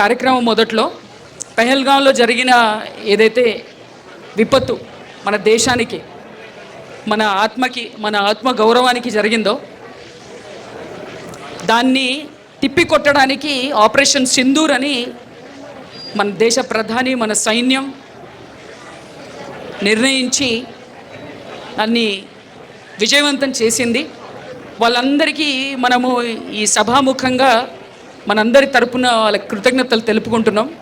కార్యక్రమం మొదట్లో పెహల్గాంలో జరిగిన ఏదైతే విపత్తు మన దేశానికి మన ఆత్మకి మన ఆత్మ గౌరవానికి జరిగిందో దాన్ని తిప్పికొట్టడానికి ఆపరేషన్ సింధూర్ అని మన దేశ ప్రధాని మన సైన్యం నిర్ణయించి దాన్ని విజయవంతం చేసింది. వాళ్ళందరికీ మనము ఈ సభాముఖంగా మనందరి తరపున వాళ్ళకి కృతజ్ఞతలు తెలుపుకుంటున్నాం.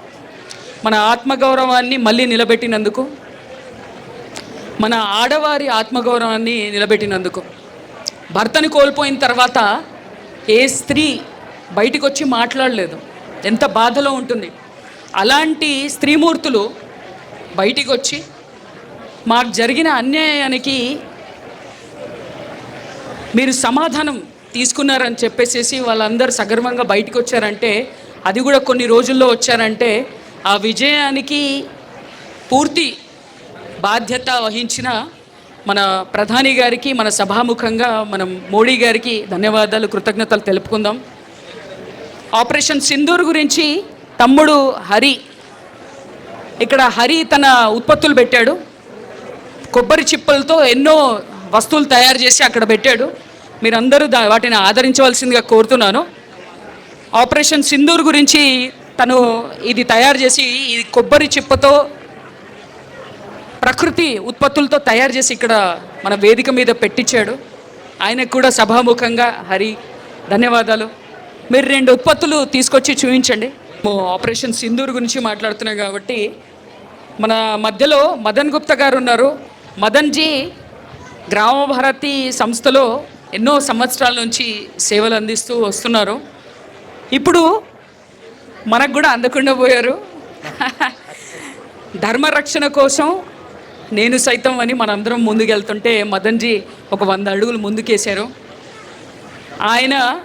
మన ఆత్మగౌరవాన్ని మళ్ళీ నిలబెట్టినందుకు మన ఆడవారి ఆత్మగౌరవాన్ని నిలబెట్టినందుకు భర్తను కోల్పోయిన తర్వాత ఏ స్త్రీ బయటకు వచ్చి మాట్లాడలేదు. ఎంత బాధలో ఉంటుంది. అలాంటి స్త్రీమూర్తులు బయటికి వచ్చి మాకు జరిగిన అన్యాయానికి మీరు సమాధానం తీసుకున్నారని చెప్పేసేసి వాళ్ళందరూ సగర్వంగా బయటకు వచ్చారంటే అది కూడా కొన్ని రోజుల్లో వచ్చారంటే ఆ విజయానికి పూర్తి బాధ్యత వహించిన మన ప్రధాని గారికి మన సభాముఖంగా మనం మోడీ గారికి ధన్యవాదాలు కృతజ్ఞతలు తెలుపుకుందాం. ఆపరేషన్ సింధూర్ గురించి తమ్ముడు హరి ఇక్కడ హరి తన ఉత్పత్తులు పెట్టాడు. కొబ్బరి చిప్పలతో ఎన్నో వస్తువులు తయారు చేసి అక్కడ పెట్టాడు. మీరందరూ దా వాటిని ఆదరించవలసిందిగా కోరుతున్నాను. ఆపరేషన్ సింధూర్ గురించి తను ఇది తయారు చేసి ఇది కొబ్బరి చిప్పతో ప్రకృతి ఉత్పత్తులతో తయారు చేసి ఇక్కడ మన వేదిక మీద పెట్టించాడు. ఆయనకు కూడా సభాముఖంగా హరి ధన్యవాదాలు. మీరు రెండు ఉత్పత్తులు తీసుకొచ్చి చూపించండి. ఆపరేషన్ సింధూర్ గురించి మాట్లాడుతున్నాం కాబట్టి మన మధ్యలో మదన్ గుప్తా గారు ఉన్నారు. మదన్జీ గ్రామ భారతి సంస్థలో ఎన్నో సంవత్సరాల నుంచి సేవలు అందిస్తూ వస్తున్నారు. ఇప్పుడు మనకు కూడా అందకుండా పోయారు. ధర్మరక్షణ కోసం నేను సైతం అని మనందరం ముందుకెళ్తుంటే మదన్జీ ఒక వంద అడుగులు ముందుకేశారు. ఆయన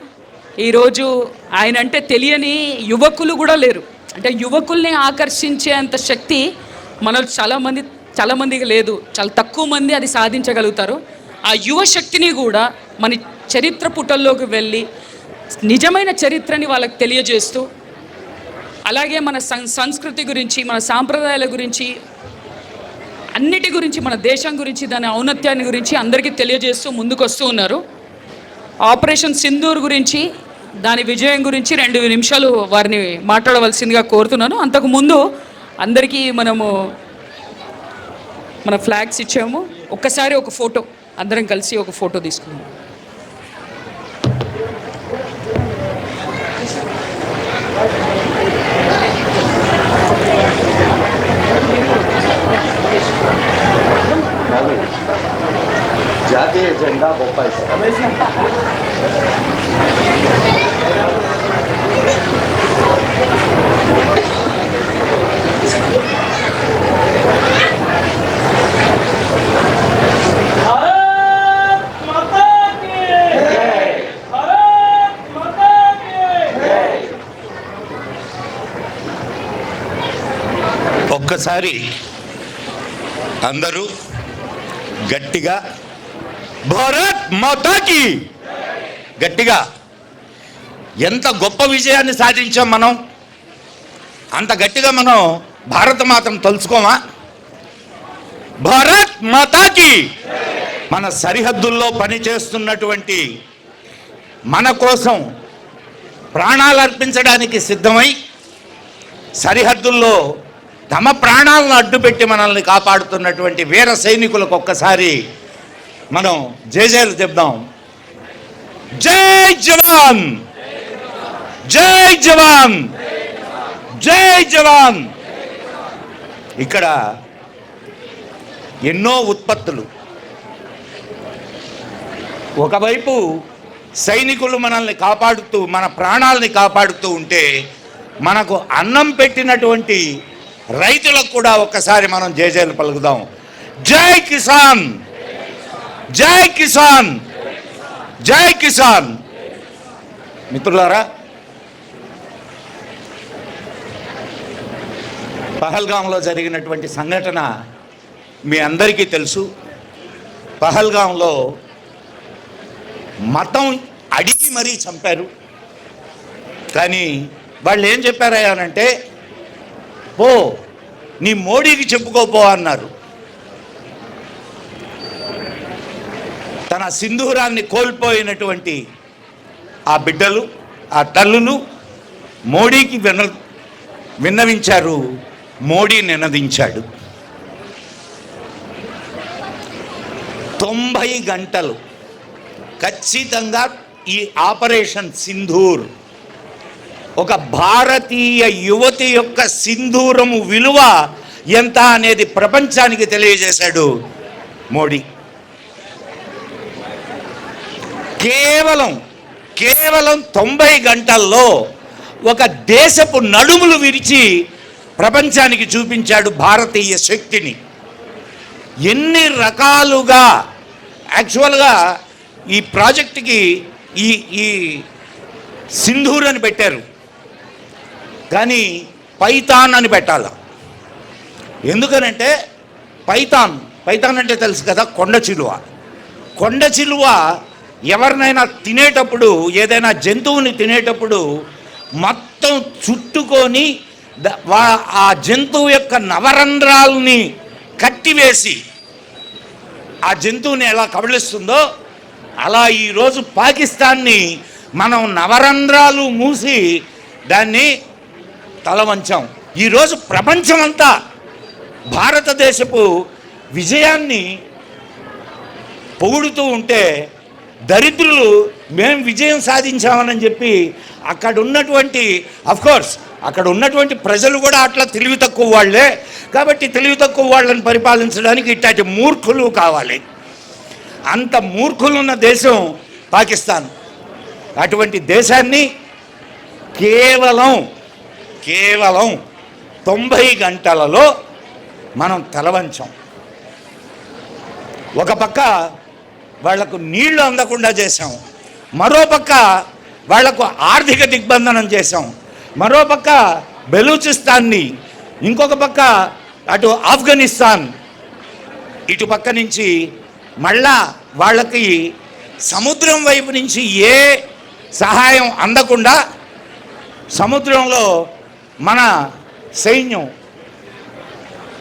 ఈరోజు ఆయన అంటే తెలియని యువకులు కూడా లేరు. అంటే యువకుల్ని ఆకర్షించే అంత శక్తి మనలో చాలామంది చాలామందికి లేదు. చాలా తక్కువ మంది అది సాధించగలుగుతారు. ఆ యువ శక్తిని కూడా మన చరిత్ర పుటల్లోకి వెళ్ళి నిజమైన చరిత్రని వాళ్ళకి తెలియజేస్తూ అలాగే మన సం సంస్కృతి గురించి మన సాంప్రదాయాల గురించి అన్నిటి గురించి మన దేశం గురించి దాని ఔన్నత్యాన్ని గురించి అందరికీ తెలియజేస్తూ ముందుకు వస్తూ ఉన్నారు. ఆపరేషన్ సింధూర్ గురించి దాని విజయం గురించి రెండు నిమిషాలు వారిని మాట్లాడవలసిందిగా కోరుతున్నాను. అంతకుముందు అందరికీ మనము మన ఫ్లాగ్స్ ఇచ్చాము. ఒక్కసారి ఒక ఫోటో అందరం కలిసి ఒక ఫోటో తీసుకున్నాము జాతీయ జెండా బొప్పాయి ఒక్కసారి అందరూ గట్టిగా భారత్ మాతాకి. గట్టిగా ఎంత గొప్ప విజయాన్ని సాధించాం మనం? అంత గట్టిగా మనం భారత మాతను తలుచుకోమా? భారత్ మాతాకి. మన సరిహద్దుల్లో పనిచేస్తున్నటువంటి మన కోసం ప్రాణాలు అర్పించడానికి సిద్ధమై సరిహద్దుల్లో తమ ప్రాణాలను అడ్డుపెట్టి మనల్ని కాపాడుతున్నటువంటి వీర సైనికులకు ఒక్కసారి మనం జయజయలు చెప్దాం. జై జవాన్! జై జవాన్! జై జవాన్! ఇక్కడ ఎన్నో ఉత్పత్తులు. ఒకవైపు సైనికులు మనల్ని కాపాడుతూ మన ప్రాణాలని కాపాడుతూ ఉంటే మనకు అన్నం పెట్టినటువంటి రైతులకు కూడా ఒక్కసారి మనం జయజయలు పలుకుదాం. జై కిసాన్! జై కిసాన్! జై కిసాన్! మిత్రులారా పహల్గాంలో జరిగినటువంటి సంఘటన మీ అందరికీ తెలుసు. పహల్గాంలో మతం అడిగి మరీ చంపారు. కానీ వాళ్ళు ఏం చెప్పారయ్యానంటే పో నీ మోడీకి చెప్పుకోపో అన్నారు. తన సింధూరాన్ని కోల్పోయినటువంటి ఆ బిడ్డలు ఆ తల్లులు మోడీకి విన విన్నవించారు. మోడీ నినదించాడు. తొంభై గంటలు ఖచ్చితంగా ఈ ఆపరేషన్ సింధూర్ ఒక భారతీయ యువతి యొక్క సింధూరము విలువ ఎంత అనేది ప్రపంచానికి తెలియజేశాడు మోడీ. కేవలం కేవలం తొంభై గంటల్లో ఒక దేశపు నడుములు విరిచి ప్రపంచానికి చూపించాడు భారతీయ శక్తిని. ఎన్ని రకాలుగా యాక్చువల్గా ఈ ప్రాజెక్టుకి ఈ ఈ సింధూర్ అని పెట్టారు. కానీ పైతాన్ అని పెట్టాల. ఎందుకనంటే పైతాన్ పైతాన్ అంటే తెలుసు కదా కొండ చిలువ. కొండ చిలువ ఎవరినైనా తినేటప్పుడు ఏదైనా జంతువుని తినేటప్పుడు మొత్తం చుట్టుకొని ఆ జంతువు యొక్క నవరంధ్రాలని కట్టివేసి ఆ జంతువుని ఎలా కబళిస్తుందో అలా ఈరోజు పాకిస్తాన్ని మనం నవరంధ్రాలు మూసి దాన్ని తల వంచాం ఈరోజు ప్రపంచమంతా భారతదేశపు విజయాన్ని పొగుడుతూ ఉంటే దరిద్రులు మేము విజయం సాధించామని చెప్పి అక్కడ ఉన్నటువంటి అఫ్కోర్స్ అక్కడ ఉన్నటువంటి ప్రజలు కూడా అట్లా తెలివి తక్కువ వాళ్ళే. కాబట్టి తెలివి తక్కువ వాళ్ళని పరిపాలించడానికి ఇట్లాంటి మూర్ఖులు కావాలి. అంత మూర్ఖులున్న దేశం పాకిస్తాన్. అటువంటి దేశాన్ని కేవలం కేవలం తొంభై గంటలలో మనం తలవంచాం. ఒక పక్క వాళ్ళకు నీళ్ళు అందకుండా చేశాం. మరోపక్క వాళ్ళకు ఆర్థిక దిగ్బంధనం చేశాం. మరోపక్క బెలూచిస్తాన్ని ఇంకొక పక్క అటు ఆఫ్ఘనిస్తాన్ ఇటు పక్క నుంచి మళ్ళా వాళ్ళకి సముద్రం వైపు నుంచి ఏ సహాయం అందకుండా సముద్రంలో మన సైన్యం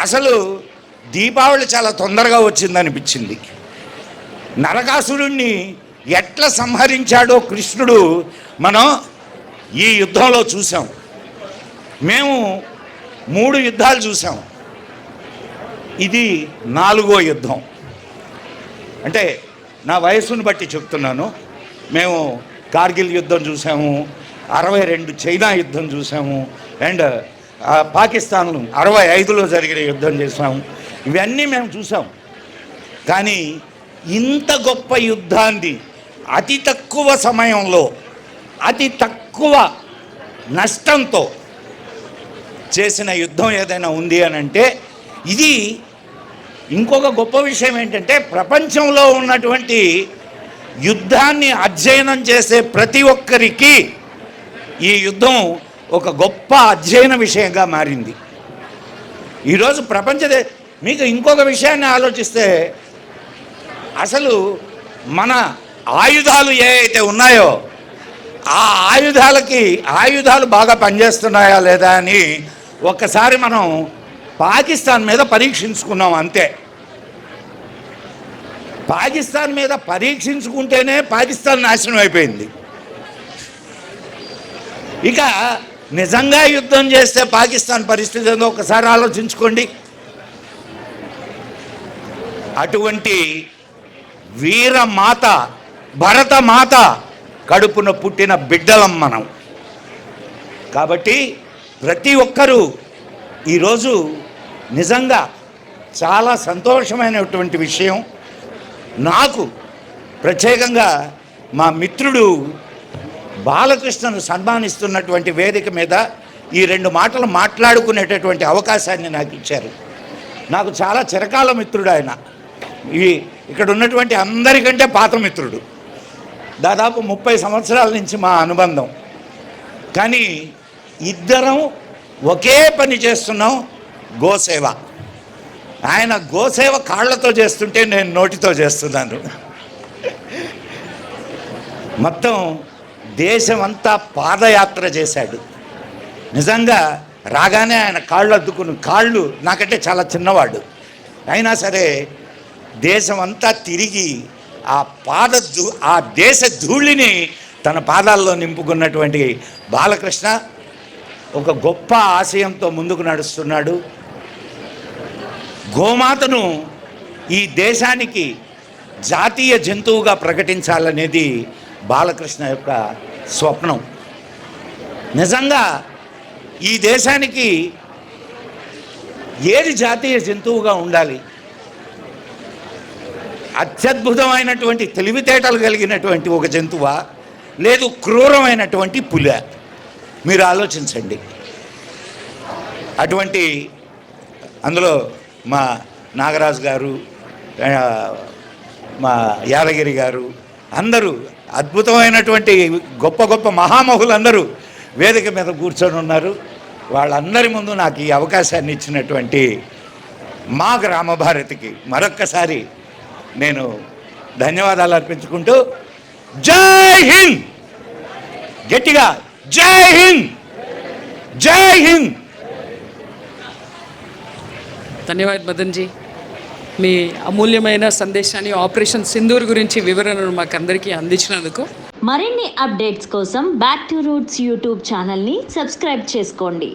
అసలు దీపావళి చాలా తొందరగా వచ్చిందనిపించింది. నరకాసురుణ్ణి ఎట్లా సంహరించాడో కృష్ణుడు మనం ఈ యుద్ధంలో చూసాం మేము మూడు యుద్ధాలు చూసాం ఇది నాలుగో యుద్ధం. అంటే నా వయస్సును బట్టి చెప్తున్నాను. మేము కార్గిల్ యుద్ధం చూసాము అరవై రెండు చైనా యుద్ధం చూసాము అండ్ పాకిస్తాన్ అరవై ఐదులో జరిగిన యుద్ధం చేసాము ఇవన్నీ మేము చూసాం కానీ ఇంత గొప్ప యుద్ధాన్ని అతి తక్కువ సమయంలో అతి తక్కువ నష్టంతో చేసిన యుద్ధం ఏదైనా ఉంది అని అంటే ఇది ఇంకొక గొప్ప విషయం ఏంటంటే ప్రపంచంలో ఉన్నటువంటి యుద్ధాన్ని అధ్యయనం చేసే ప్రతి ఒక్కరికి ఈ యుద్ధం ఒక గొప్ప అధ్యయన విషయంగా మారింది. ఈరోజు ప్రపంచ మీకు ఇంకొక విషయాన్ని ఆలోచిస్తే అసలు మన ఆయుధాలు ఏ అయితే ఉన్నాయో ఆ ఆయుధాలకి ఆయుధాలు బాగా పనిచేస్తున్నాయా లేదా అని ఒక్కసారి మనం పాకిస్తాన్ మీద పరీక్షించుకున్నాం అంతే. పాకిస్తాన్ మీద పరీక్షించుకుంటేనే పాకిస్తాన్ నాశనం అయిపోయింది. ఇక నిజంగా యుద్ధం చేస్తే పాకిస్తాన్ పరిస్థితి ఏందో ఒకసారి ఆలోచించుకోండి. అటువంటి వీరమాత భరతమాత కడుపున పుట్టిన బిడ్డలం మనం. కాబట్టి ప్రతి ఒక్కరూ ఈరోజు నిజంగా చాలా సంతోషమైనటువంటి విషయం. నాకు ప్రత్యేకంగా మా మిత్రుడు బాలకృష్ణను సన్మానిస్తున్నటువంటి వేదిక మీద ఈ రెండు మాటలు మాట్లాడుకునేటటువంటి అవకాశాన్ని నాకు ఇచ్చారు. నాకు చాలా చిరకాల మిత్రుడు ఆయన. ఇవి ఇక్కడ ఉన్నటువంటి అందరికంటే పాత మిత్రుడు దాదాపు ముప్పై సంవత్సరాల నుంచి మా అనుబంధం. కానీ ఇద్దరం ఒకే పని చేస్తున్నాం గోసేవ. ఆయన గోసేవ కాళ్ళతో చేస్తుంటే నేను నోటితో చేస్తున్నాను. మొత్తం దేశమంతా పాదయాత్ర చేశాడు. నిజంగా రాగానే ఆయన కాళ్ళు అద్దుకుని కాళ్ళు నాకంటే చాలా చిన్నవాడు. అయినా సరే దేశం అంతా తిరిగి ఆ పాద ఆ దేశ ధూళిని తన పాదాల్లో నింపుకున్నటువంటి బాలకృష్ణ ఒక గొప్ప ఆశయంతో ముందుకు నడుస్తున్నాడు. గోమాతను ఈ దేశానికి జాతీయ జంతువుగా ప్రకటించాలనేది బాలకృష్ణ యొక్క స్వప్నం. నిజంగా ఈ దేశానికి ఏది జాతీయ జంతువుగా ఉండాలి? అత్యద్భుతమైనటువంటి తెలివితేటలు కలిగినటువంటి ఒక జంతువా? లేదు క్రూరమైనటువంటి పుల? మీరు ఆలోచించండి. అటువంటి అందులో మా నాగరాజు గారు మా యాదగిరి గారు అందరూ అద్భుతమైనటువంటి గొప్ప గొప్ప మహామహులందరూ వేదిక మీద కూర్చొని ఉన్నారు. వాళ్ళందరి ముందు నాకు ఈ అవకాశాన్ని ఇచ్చినటువంటి మా గ్రామ భారతికి మరొక్కసారి నేను ధన్యవాదాలు అర్పించుకుంటూ జై హింద్! గట్టిగా జై హింద్! జై హింద్! ధన్యవాద్ మదన్జీ. మీ అమూల్యమైన సందేశాన్ని ఆపరేషన్ సింధూర్ గురించి వివరణను మాకు అందరికీ అందించినందుకు. మరిన్ని అప్డేట్స్ కోసం బ్యాక్ టు రూట్స్ యూట్యూబ్ ఛానల్ని సబ్స్క్రైబ్ చేసుకోండి.